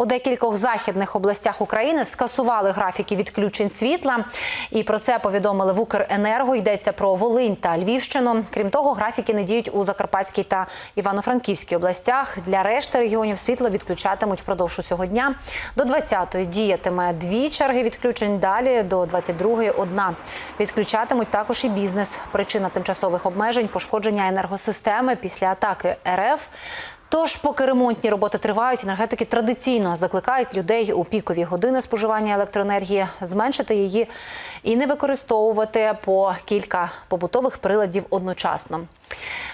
У декількох західних областях України скасували графіки відключень світла, і про це повідомили в Укренерго. Йдеться про Волинь та Львівщину. Крім того, графіки не діють у Закарпатській та Івано-Франківській областях. Для решти регіонів світло відключатимуть впродовж усього дня. До 20-ї діятиме дві черги відключень. Далі до 22-ї – одна. Відключатимуть також і бізнес. Причина тимчасових обмежень пошкодження енергосистеми після атаки РФ. Тож, поки ремонтні роботи тривають, енергетики традиційно закликають людей у пікові години споживання електроенергії зменшити її і не використовувати по кілька побутових приладів одночасно.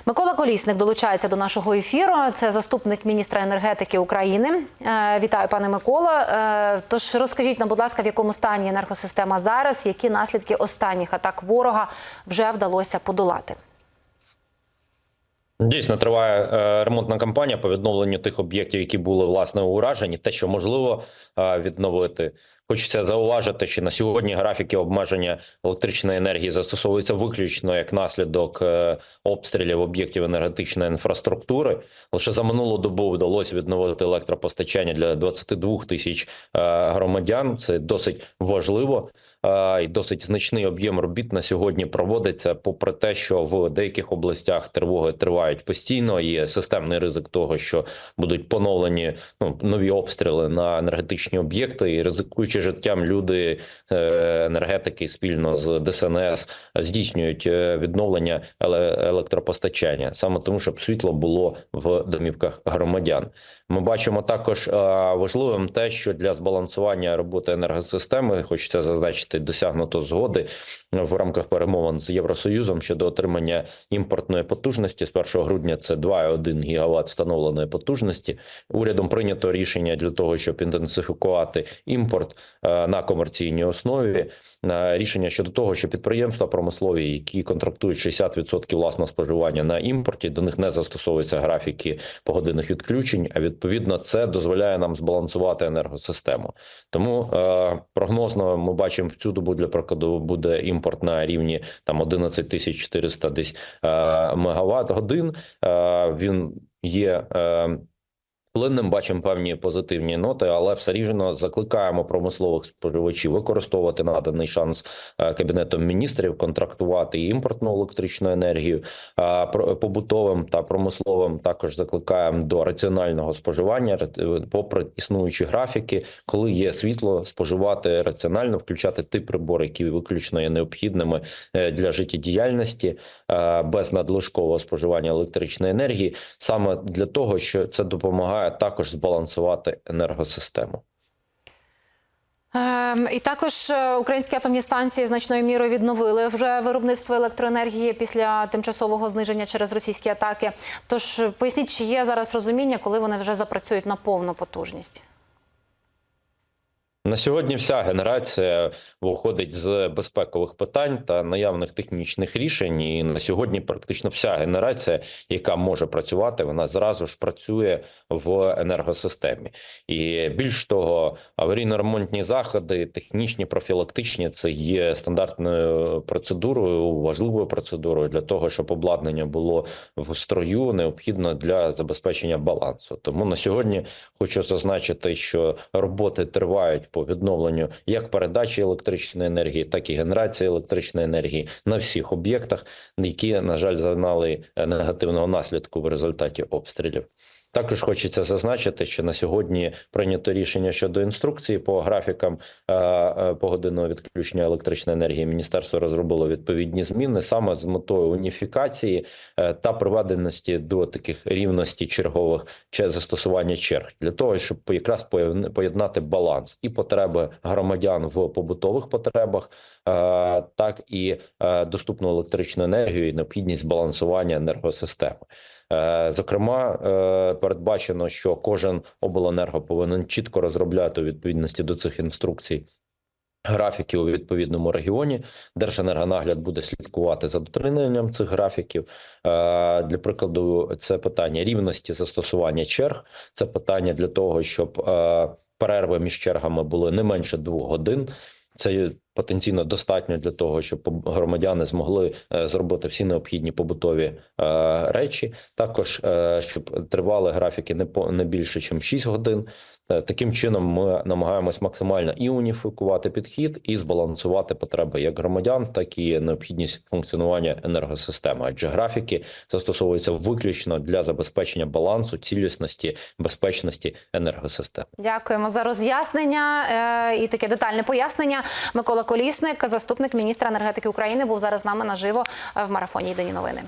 Микола Колісник долучається до нашого ефіру. Це заступник міністра енергетики України. Е, Вітаю, пане Микола. Е, Тож розкажіть нам, будь ласка, в якому стані енергосистема зараз, які наслідки останніх атак ворога вже вдалося подолати. Дійсно триває е, ремонтна кампанія по відновленню тих об'єктів, які були власне уражені. Те, що можливо е, відновити. Хочеться зауважити, що на сьогодні графіки обмеження електричної енергії застосовуються виключно як наслідок е, обстрілів об'єктів енергетичної інфраструктури. Лише за минулу добу вдалося відновити електропостачання для 22 тисяч громадян. Це досить важливо. І досить значний об'єм робіт на сьогодні проводиться, попри те, що в деяких областях тривоги тривають постійно. Є системний ризик того, що будуть поновлені ну, нові обстріли на енергетичні об'єкти, і ризикуючи життям, люди е, енергетики спільно з ДСНС здійснюють е, відновлення електропостачання саме тому, щоб світло було в домівках громадян. Ми бачимо також важливим те, що для збалансування роботи енергосистеми хочеться зазначити досягнуто згоди в рамках перемовин з Євросоюзом щодо отримання імпортної потужності з 1 грудня. Це 2,1 гігават встановленої потужності. Урядом прийнято рішення для того, щоб інтенсифікувати імпорт е, на комерційній основі. Е, Рішення щодо того, що підприємства промислові, які контрактують 60% власного споживання на імпорті, до них не застосовуються графіки погодинних відключень. А відповідно, це дозволяє нам збалансувати енергосистему. Тому е, прогнозно ми бачимо в цю добу для прикладу буде імпорт на рівні там 11 тисяч 400 десь е, мегаватт годин. Е, він є. Е, Плинним бачимо певні позитивні ноти, але все рівно закликаємо промислових споживачів використовувати наданий шанс е, кабінетом міністрів, контрактувати імпортну електричну енергію. Про- побутовим та промисловим також закликаємо до раціонального споживання, ра- попри існуючі графіки, коли є світло, споживати раціонально, включати ті прибори, які виключно є необхідними е, для життєдіяльності, е, без надлишкового споживання електричної енергії, саме для того, що це допомагає також збалансувати енергосистему. Ем, І також е, українські атомні станції значною мірою відновили вже виробництво електроенергії після тимчасового зниження через російські атаки. Тож поясніть, чи є зараз розуміння, коли вони вже запрацюють на повну потужність? На сьогодні вся генерація виходить з безпекових питань та наявних технічних рішень. І на сьогодні практично вся генерація, яка може працювати, вона зразу ж працює в енергосистемі. І більш того, аварійно-ремонтні заходи, технічні, профілактичні, це є стандартною процедурою, важливою процедурою для того, щоб обладнання було в строю, необхідно для забезпечення балансу. Тому на сьогодні хочу зазначити, що роботи тривають по відновленню як передачі електричної енергії, так і генерації електричної енергії на всіх об'єктах, які, на жаль, зазнали е, негативного наслідку в результаті обстрілів. Також хочеться зазначити, що на сьогодні прийнято рішення щодо інструкції по графікам е, е, погодинного відключення електричної енергії. Міністерство розробило відповідні зміни саме з метою уніфікації е, та приведеності до таких рівності чергових чи застосування черг для того, щоб якраз поєднати баланс і потреби громадян в побутових потребах, так і доступну електричну енергію і необхідність збалансування енергосистеми. Е, Зокрема, е, передбачено, що кожен обленерго повинен чітко розробляти у відповідності до цих інструкцій. Графіки у відповідному регіоні Держенергонагляд буде слідкувати за дотриманням цих графіків. Е, Для прикладу, це питання рівності застосування черг. Це питання для того, щоб перерви між чергами були не менше двох годин. Це потенційно достатньо для того, щоб громадяни змогли е, зробити всі необхідні побутові е, речі. Також е, щоб тривали графіки не по не більше, ніж 6 годин. Таким чином, ми намагаємось максимально і уніфікувати підхід, і збалансувати потреби як громадян, так і необхідність функціонування енергосистеми. Адже графіки застосовуються виключно для забезпечення балансу, цілісності, безпечності енергосистеми. Дякуємо за роз'яснення і таке детальне пояснення. Микола Колісник, заступник міністра енергетики України, був зараз з нами наживо в марафоні Єдині новини.